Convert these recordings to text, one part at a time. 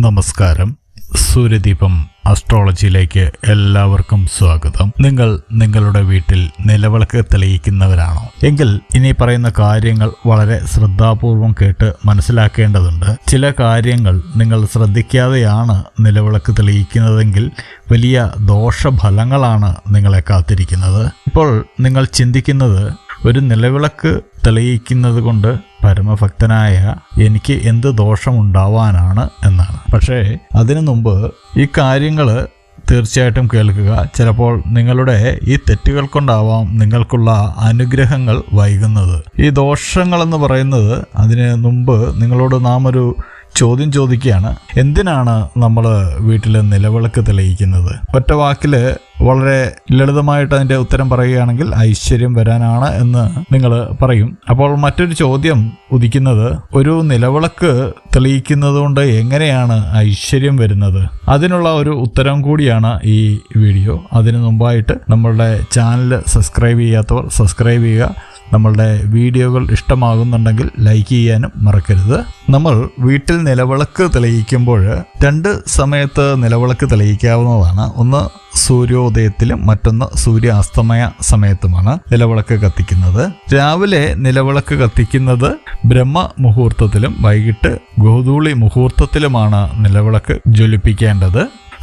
നമസ്കാരം. സൂര്യദീപം അസ്ട്രോളജിയിലേക്ക് എല്ലാവർക്കും സ്വാഗതം. നിങ്ങൾ നിങ്ങളുടെ വീട്ടിൽ നിലവിളക്ക് തെളിയിക്കുന്നവരാണോ? എങ്കിൽ ഇനി പറയുന്ന കാര്യങ്ങൾ വളരെ ശ്രദ്ധാപൂർവം കേട്ട് മനസ്സിലാക്കേണ്ടതുണ്ട്. ചില കാര്യങ്ങൾ നിങ്ങൾ ശ്രദ്ധിക്കാതെയാണ് നിലവിളക്ക് തെളിയിക്കുന്നതെങ്കിൽ വലിയ ദോഷഫലങ്ങളാണ് നിങ്ങളെ കാത്തിരിക്കുന്നത്. ഇപ്പോൾ നിങ്ങൾ ചിന്തിക്കുന്നത് ഒരു നിലവിളക്ക് തെളിയിക്കുന്നത് കൊണ്ട് പരമഭക്തനായ എനിക്ക് എന്ത് ദോഷമുണ്ടാവാനാണ് എന്നാണ്. പക്ഷേ അതിനു മുമ്പ് ഈ കാര്യങ്ങൾ തീർച്ചയായിട്ടും കേൾക്കുക. ചിലപ്പോൾ നിങ്ങളുടെ ഈ തെറ്റുകൾ കൊണ്ടാവാം നിങ്ങൾക്കുള്ള അനുഗ്രഹങ്ങൾ വൈകുന്നത്. ഈ ദോഷങ്ങളെന്ന് പറയുന്നത് അതിന് മുമ്പ് നിങ്ങളോട് നാം ഒരു ചോദ്യം ചോദിക്കുകയാണ് എന്തിനാണ് നമ്മൾ വീട്ടിൽ നിലവിളക്ക് തെളിയിക്കുന്നത്? ഒറ്റ വാക്കിൽ വളരെ ലളിതമായിട്ട് അതിന്റെ ഉത്തരം പറയുകയാണെങ്കിൽ ഐശ്വര്യം വരാനാണ് എന്ന് നിങ്ങൾ പറയും. അപ്പോൾ മറ്റൊരു ചോദ്യം ഉദിക്കുന്നത് ഒരു നിലവിളക്ക് തെളിയിക്കുന്നത് കൊണ്ട് എങ്ങനെയാണ് ഐശ്വര്യം വരുന്നത്? അതിനുള്ള ഒരു ഉത്തരം കൂടിയാണ് ഈ വീഡിയോ. അതിനു മുമ്പായിട്ട് നമ്മളുടെ ചാനൽ സബ്സ്ക്രൈബ് ചെയ്യാത്തവർ സബ്സ്ക്രൈബ് ചെയ്യുക. നമ്മളുടെ വീഡിയോകൾ ഇഷ്ടമാകുന്നുണ്ടെങ്കിൽ ലൈക്ക് ചെയ്യാനും മറക്കരുത്. നമ്മൾ വീട്ടിൽ നിലവിളക്ക് തെളിയിക്കുമ്പോൾ രണ്ട് സമയത്ത് നിലവിളക്ക് തെളിയിക്കാവുന്നതാണ്. ഒന്ന് സൂര്യോദയത്തിലും മറ്റൊന്ന് സൂര്യാസ്തമയ സമയത്തുമാണ് നിലവിളക്ക് കത്തിക്കുന്നത്. രാവിലെ നിലവിളക്ക് കത്തിക്കുന്നത് ബ്രഹ്മ മുഹൂർത്തത്തിലും വൈകിട്ട് ഗോധൂളി മുഹൂർത്തത്തിലുമാണ് നിലവിളക്ക് ജ്വലിപ്പിക്കേണ്ടത്.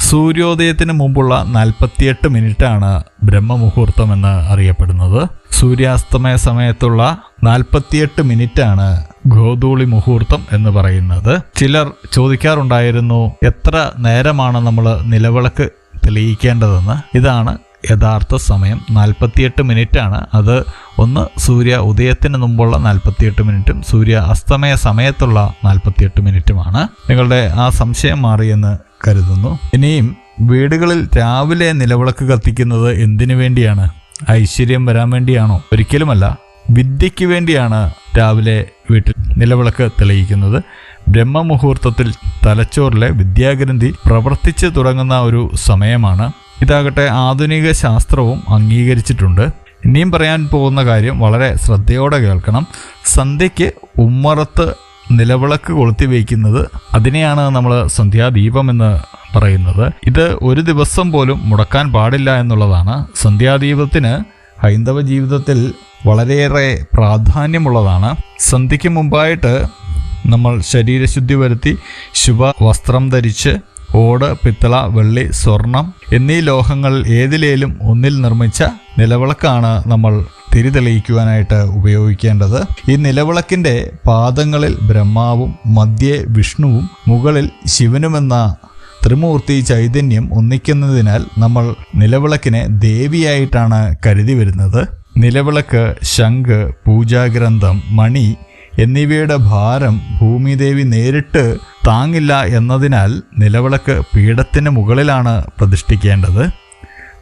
സൂര്യോദയത്തിന് മുമ്പുള്ള നാൽപ്പത്തിയെട്ട് മിനിറ്റാണ് ബ്രഹ്മമുഹൂർത്തം എന്ന് അറിയപ്പെടുന്നത്. സൂര്യാസ്തമയ സമയത്തുള്ള നാൽപ്പത്തിയെട്ട് മിനിറ്റാണ് ഗോധൂളി മുഹൂർത്തം എന്ന് പറയുന്നത്. ചിലർ ചോദിക്കാറുണ്ടായിരുന്നു എത്ര നേരമാണ് നമ്മൾ നിലവിളക്ക് തെളിയിക്കേണ്ടതെന്ന്? ഇതാണ് യഥാർത്ഥ സമയം നാൽപ്പത്തിയെട്ട് മിനിറ്റാണ്. അത് ഒന്ന് സൂര്യ ഉദയത്തിന് മുമ്പുള്ള നാൽപ്പത്തിയെട്ട് മിനിറ്റും സൂര്യ അസ്തമയ സമയത്തുള്ള നാൽപ്പത്തിയെട്ട് മിനിറ്റുമാണ്. നിങ്ങളുടെ ആ സംശയം മാറിയെന്ന് കരുതുന്നു. ഇനിയും വീടുകളിൽ രാവിലെ നിലവിളക്ക് കത്തിക്കുന്നത് എന്തിനു വേണ്ടിയാണ്? ഐശ്വര്യം വരാൻ വേണ്ടിയാണോ? ഒരിക്കലുമല്ല. വിദ്യയ്ക്ക് വേണ്ടിയാണ് രാവിലെ വീട്ടിൽ നിലവിളക്ക് തെളിയിക്കുന്നത്. ബ്രഹ്മമുഹൂർത്തത്തിൽ തലച്ചോറിലെ വിദ്യാഗ്രന്ഥി പ്രവർത്തിച്ച് തുടങ്ങുന്ന ഒരു സമയമാണ്. ഇതാകട്ടെ ആധുനിക ശാസ്ത്രവും അംഗീകരിച്ചിട്ടുണ്ട്. ഇനിയും പറയാൻ പോകുന്ന കാര്യം വളരെ ശ്രദ്ധയോടെ കേൾക്കണം. സന്ധ്യയ്ക്ക് ഉമ്മറത്ത് നിലവിളക്ക് കൊളുത്തി വയ്ക്കുന്നത് അതിനെയാണ് നമ്മൾ സന്ധ്യാദീപം എന്ന് പറയുന്നത്. ഇത് ഒരു ദിവസം പോലും മുടക്കാൻ പാടില്ല എന്നുള്ളതാണ്. സന്ധ്യാദീപത്തിന് ഹൈന്ദവ ജീവിതത്തിൽ വളരെയേറെ പ്രാധാന്യമുള്ളതാണ്. സന്ധ്യയ്ക്ക് മുമ്പായിട്ട് നമ്മൾ ശരീരശുദ്ധി വരുത്തി ശുഭ വസ്ത്രം ധരിച്ച് ഓട് പിത്തള വെള്ളി സ്വർണം എന്നീ ലോഹങ്ങൾ ഏതിലേലും ഒന്നിൽ നിർമ്മിച്ച നിലവിളക്കാണ് നമ്മൾ തിരി തെളിയിക്കുവാനായിട്ട് ഉപയോഗിക്കേണ്ടത്. ഈ നിലവിളക്കിന്റെ പാദങ്ങളിൽ ബ്രഹ്മാവും മധ്യേ വിഷ്ണുവും മുകളിൽ ശിവനുമെന്ന ത്രിമൂർത്തി ചൈതന്യം ഒന്നിക്കുന്നതിനാൽ നമ്മൾ നിലവിളക്കിനെ ദേവിയായിട്ടാണ് കരുതി വരുന്നത്. നിലവിളക്ക് ശംഖ് പൂജാഗ്രന്ഥം മണി എന്നിവയുടെ ഭാരം ഭൂമിദേവി നേരിട്ട് താങ്ങില്ല എന്നതിനാൽ നിലവിളക്ക് പീഠത്തിന് മുകളിലാണ് പ്രതിഷ്ഠിക്കേണ്ടത്.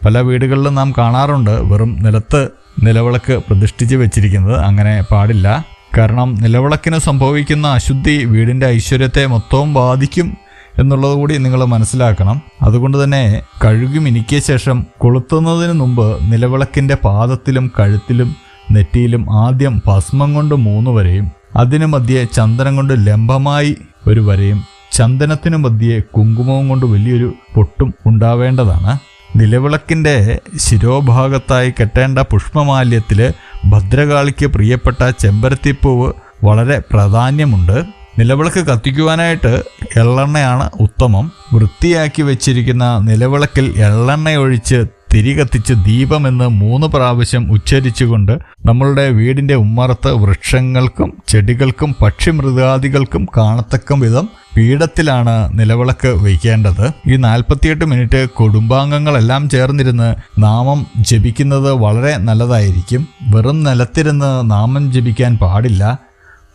പല വീടുകളിലും നാം കാണാറുണ്ട് വെറും നിലത്ത് നിലവിളക്ക് പ്രതിഷ്ഠിച്ച് വെച്ചിരിക്കുന്നത്. അങ്ങനെ പാടില്ല. കാരണം നിലവിളക്കിന് സംഭവിക്കുന്ന അശുദ്ധി വീടിന്റെ ഐശ്വര്യത്തെ മൊത്തവും ബാധിക്കും എന്നുള്ളത് കൂടി നിങ്ങൾ മനസ്സിലാക്കണം. അതുകൊണ്ട് തന്നെ കഴുകി മിനുക്കിയ ശേഷം കൊളുത്തുന്നതിന് മുമ്പ് നിലവിളക്കിന്റെ പാദത്തിലും കഴുത്തിലും നെറ്റിയിലും ആദ്യം ഭസ്മം കൊണ്ട് മൂന്ന് വരെയും അതിനു മധ്യേ ചന്ദനം കൊണ്ട് ലംബമായി ഒരു വരയും ചന്ദനത്തിനു മധ്യേ കുങ്കുമവും കൊണ്ട് വലിയൊരു പൊട്ടും ഉണ്ടാവേണ്ടതാണ്. നിലവിളക്കിന്റെ ശിരോഭാഗത്തായി കെട്ടേണ്ട പുഷ്പമാല്യത്തിൽ ഭദ്രകാളിക്ക് പ്രിയപ്പെട്ട ചെമ്പരത്തിപ്പൂവ് വളരെ പ്രാധാന്യമുണ്ട്. നിലവിളക്ക് കത്തിക്കുവാനായിട്ട് എള്ളെണ്ണയാണ് ഉത്തമം. വൃത്തിയാക്കി വെച്ചിരിക്കുന്ന നിലവിളക്കിൽ എള്ളെണ്ണ ഒഴിച്ച് തിരി കത്തിച്ച് ദീപമെന്ന് മൂന്ന് പ്രാവശ്യം ഉച്ചരിച്ചുകൊണ്ട് നമ്മളുടെ വീടിന്റെ ഉമ്മറത്ത് വൃക്ഷങ്ങൾക്കും ചെടികൾക്കും പക്ഷിമൃഗാദികൾക്കും കാണത്തക്ക വിധം പീഠത്തിലാണ് നിലവിളക്ക് വയ്ക്കേണ്ടത്. ഈ നാൽപ്പത്തിയെട്ട് മിനിറ്റ് കുടുംബാംഗങ്ങളെല്ലാം ചേർന്നിരുന്ന് നാമം ജപിക്കുന്നത് വളരെ നല്ലതായിരിക്കും. വെറും നിലത്തിരുന്ന് നാമം ജപിക്കാൻ പാടില്ല.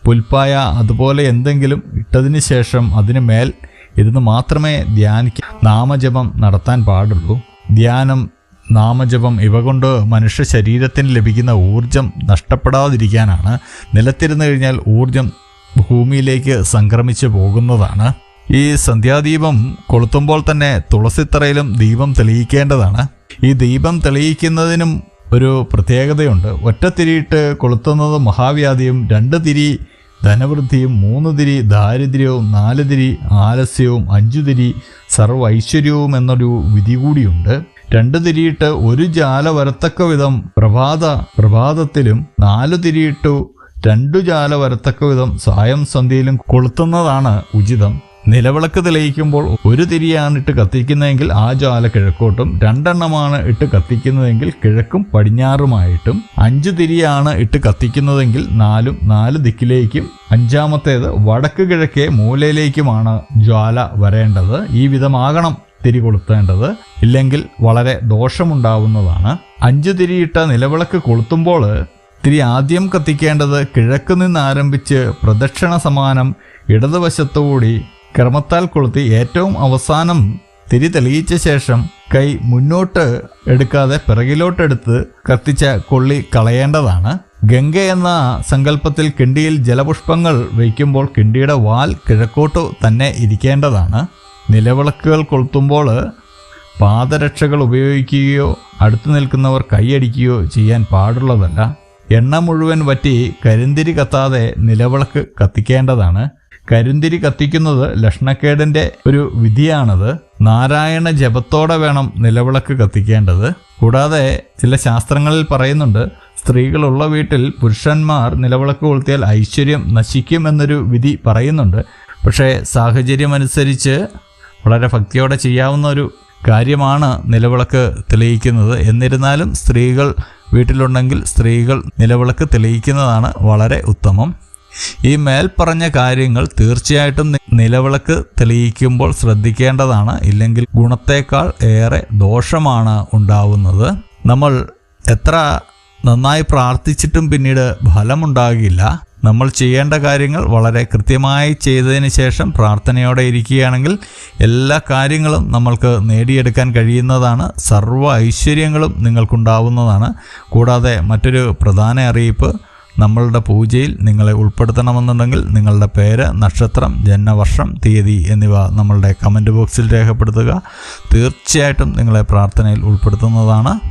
പുൽപ്പായ അതുപോലെ എന്തെങ്കിലും ഇട്ടതിന് ശേഷം അതിന് മേൽ ഇരുന്ന് മാത്രമേ ധ്യാനിക്ക നാമജപം നടത്താൻ പാടുള്ളൂ. ധ്യാനം നാമജപം ഇവ കൊണ്ട് മനുഷ്യ ശരീരത്തിന് ലഭിക്കുന്ന ഊർജം നഷ്ടപ്പെടാതിരിക്കാനാണ്. നിലത്തിരുന്നു കഴിഞ്ഞാൽ ഊർജം ഭൂമിയിലേക്ക് സംക്രമിച്ചു പോകുന്നതാണ്. ഈ സന്ധ്യാദീപം കൊളുത്തുമ്പോൾ തന്നെ തുളസിത്തറയിലും ദീപം തെളിയിക്കേണ്ടതാണ്. ഈ ദീപം തെളിയിക്കുന്നതിനും ഒരു പ്രത്യേകതയുണ്ട്. ഒറ്റത്തിരിയിട്ട് കൊളുത്തുന്നത് മഹാവ്യാധിയും രണ്ട് തിരി ധനവൃദ്ധിയും മൂന്ന് തിരി ദാരിദ്ര്യവും നാല് തിരി ആലസ്യവും അഞ്ചു തിരി സർവ ഐശ്വര്യവും എന്നൊരു വിധി കൂടിയുണ്ട്. രണ്ട് തിരിയിട്ട് ഒരു ജാല വരത്തക്ക വിധം പ്രഭാത പ്രഭാതത്തിലും നാലു തിരിയിട്ടു രണ്ടു ജാല വരത്തക്ക വിധം സായം സന്ധ്യയിലും കൊളുത്തുന്നതാണ് ഉചിതം. നിലവിളക്ക് തെളിയിക്കുമ്പോൾ ഒരു തിരിയാണ് ഇട്ട് കത്തിക്കുന്നതെങ്കിൽ ആ ജ്വാല കിഴക്കോട്ടും രണ്ടെണ്ണമാണ് ഇട്ട് കത്തിക്കുന്നതെങ്കിൽ കിഴക്കും പടിഞ്ഞാറുമായിട്ടും അഞ്ച് തിരിയാണ് ഇട്ട് കത്തിക്കുന്നതെങ്കിൽ നാലും നാല് ദിക്കിലേക്കും അഞ്ചാമത്തേത് വടക്ക് കിഴക്കേ മൂലയിലേക്കുമാണ് ജ്വാല വരേണ്ടത്. ഈ വിധമാകണം. തിരി കൊളുത്തേണ്ടത് ഇല്ലെങ്കിൽ വളരെ ദോഷമുണ്ടാവുന്നതാണ്. അഞ്ചു തിരിയിട്ട നിലവിളക്ക് കൊളുത്തുമ്പോൾ തിരി ആദ്യം കത്തിക്കേണ്ടത് കിഴക്ക് നിന്ന് ആരംഭിച്ച് പ്രദക്ഷിണ സമാനം ഇടതുവശത്തുകൂടി ക്രമത്താൽ കൊളുത്തി ഏറ്റവും അവസാനം തിരി തെളിയിച്ച ശേഷം കൈ മുന്നോട്ട് എടുക്കാതെ പിറകിലോട്ടെടുത്ത് കത്തിച്ച കൊള്ളി കളയേണ്ടതാണ്. ഗംഗ എന്ന സങ്കല്പത്തിൽ കിണ്ടിയിൽ ജലപുഷ്പങ്ങൾ വയ്ക്കുമ്പോൾ കിണ്ടിയുടെ വാൽ കിഴക്കോട്ടു തന്നെ ഇരിക്കേണ്ടതാണ്. നിലവിളക്കുകൾ കൊളുത്തുമ്പോൾ പാദരക്ഷകൾ ഉപയോഗിക്കുകയോ അടുത്തു നിൽക്കുന്നവർ കൈയടിക്കുകയോ ചെയ്യാൻ പാടുള്ളതല്ല. എണ്ണ മുഴുവൻ വറ്റി കരിന്തിരി കത്താതെ നിലവിളക്ക് കത്തിക്കേണ്ടതാണ്. കരിന്തിരി കത്തിക്കുന്നത് ലക്ഷണക്കേടിന്റെ ഒരു വിധിയാണത്. നാരായണ ജപത്തോടെ വേണം നിലവിളക്ക് കത്തിക്കേണ്ടത്. കൂടാതെ ചില ശാസ്ത്രങ്ങളിൽ പറയുന്നുണ്ട് സ്ത്രീകളുള്ള വീട്ടിൽ പുരുഷന്മാർ നിലവിളക്ക് കൊളുത്തിയാൽ ഐശ്വര്യം നശിക്കും എന്നൊരു വിധി പറയുന്നുണ്ട്. പക്ഷേ സാഹചര്യമനുസരിച്ച് വളരെ ഭക്തിയോടെ ചെയ്യാവുന്ന ഒരു കാര്യമാണ് നിലവിളക്ക് തെളിയിക്കുന്നത്. എന്നിരുന്നാലും സ്ത്രീകൾ വീട്ടിലുണ്ടെങ്കിൽ സ്ത്രീകൾ നിലവിളക്ക് തെളിയിക്കുന്നതാണ് വളരെ ഉത്തമം. ഈ മേൽപ്പറഞ്ഞ കാര്യങ്ങൾ തീർച്ചയായിട്ടും നിലവിളക്ക് തെളിയിക്കുമ്പോൾ ശ്രദ്ധിക്കേണ്ടതാണ്. ഇല്ലെങ്കിൽ ഗുണത്തേക്കാൾ ഏറെ ദോഷമാണ് ഉണ്ടാവുന്നത്. നമ്മൾ എത്ര നന്നായി പ്രാർത്ഥിച്ചിട്ടും പിന്നീട് ഫലമുണ്ടാകില്ല. നമ്മൾ ചെയ്യേണ്ട കാര്യങ്ങൾ വളരെ കൃത്യമായി ചെയ്തതിന് ശേഷം പ്രാർത്ഥനയോടെ ഇരിക്കുകയാണെങ്കിൽ എല്ലാ കാര്യങ്ങളും നമ്മൾക്ക് നേടിയെടുക്കാൻ കഴിയുന്നതാണ്. സർവ ഐശ്വര്യങ്ങളും നിങ്ങൾക്കുണ്ടാവുന്നതാണ്. കൂടാതെ മറ്റൊരു പ്രധാന അറിയിപ്പ് നമ്മളുടെ പൂജയിൽ നിങ്ങളെ ഉൾപ്പെടുത്തണമെന്നുണ്ടെങ്കിൽ നിങ്ങളുടെ പേര് നക്ഷത്രം ജന്മവർഷം തീയതി എന്നിവ നമ്മളുടെ കമന്റ് ബോക്സിൽ രേഖപ്പെടുത്തുക. തീർച്ചയായിട്ടും നിങ്ങളെ പ്രാർത്ഥനയിൽ ഉൾപ്പെടുത്തുന്നതാണ്.